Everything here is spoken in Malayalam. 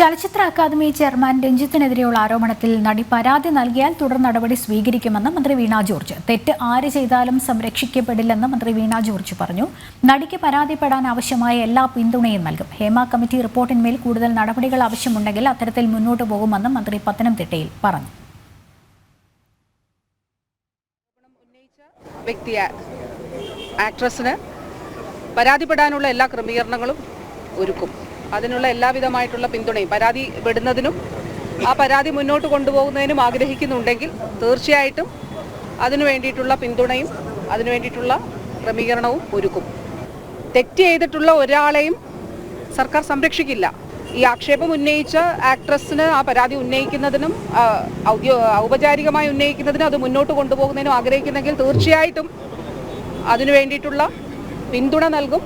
ചലച്ചിത്ര അക്കാദമി ചെയർമാൻ രഞ്ജിത്തിനെതിരെയുള്ള ആരോപണത്തിൽ നടി പരാതി നൽകിയാൽ തുടർ നടപടി സ്വീകരിക്കുമെന്ന് മന്ത്രി വീണ ജോർജ്. തെറ്റ് ആര് ചെയ്താലും സംരക്ഷിക്കപ്പെടില്ലെന്ന് മന്ത്രി വീണ ജോർജ് പറഞ്ഞു. നടിക്ക് പരാതിപ്പെടാൻ ആവശ്യമായ എല്ലാ പിന്തുണയും നൽകും. ഹേമ കമ്മിറ്റി റിപ്പോർട്ടിന്മേൽ കൂടുതൽ നടപടികൾ ആവശ്യമുണ്ടെങ്കിൽ അത്തരത്തിൽ മുന്നോട്ട് പോകുമെന്നും മന്ത്രി പത്തനംതിട്ടയിൽ പറഞ്ഞു. വ്യക്തി പരാതിപ്പെടാനുള്ള എല്ലാ ക്രമീകരണങ്ങളും ഒരുക്കും. അതിനുള്ള എല്ലാവിധമായിട്ടുള്ള പിന്തുണയും പരാതി വിടുന്നതിനും ആ പരാതി മുന്നോട്ട് കൊണ്ടുപോകുന്നതിനും ആഗ്രഹിക്കുന്നുണ്ടെങ്കിൽ തീർച്ചയായിട്ടും അതിനു വേണ്ടിയിട്ടുള്ള പിന്തുണയും അതിനു വേണ്ടിയിട്ടുള്ള ക്രമീകരണവും ഒരുക്കും. തെറ്റ് ചെയ്തിട്ടുള്ള ഒരാളെയും സർക്കാർ സംരക്ഷിക്കില്ല. ഈ ആക്ഷേപം ഉന്നയിച്ച ആക്ട്രസിന് ആ പരാതി ഉന്നയിക്കുന്നതിനും ഔപചാരികമായി ഉന്നയിക്കുന്നതിനും അത് മുന്നോട്ട് കൊണ്ടുപോകുന്നതിനും ആഗ്രഹിക്കുന്നെങ്കിൽ തീർച്ചയായിട്ടും അതിനു വേണ്ടിയിട്ടുള്ള പിന്തുണ നൽകും.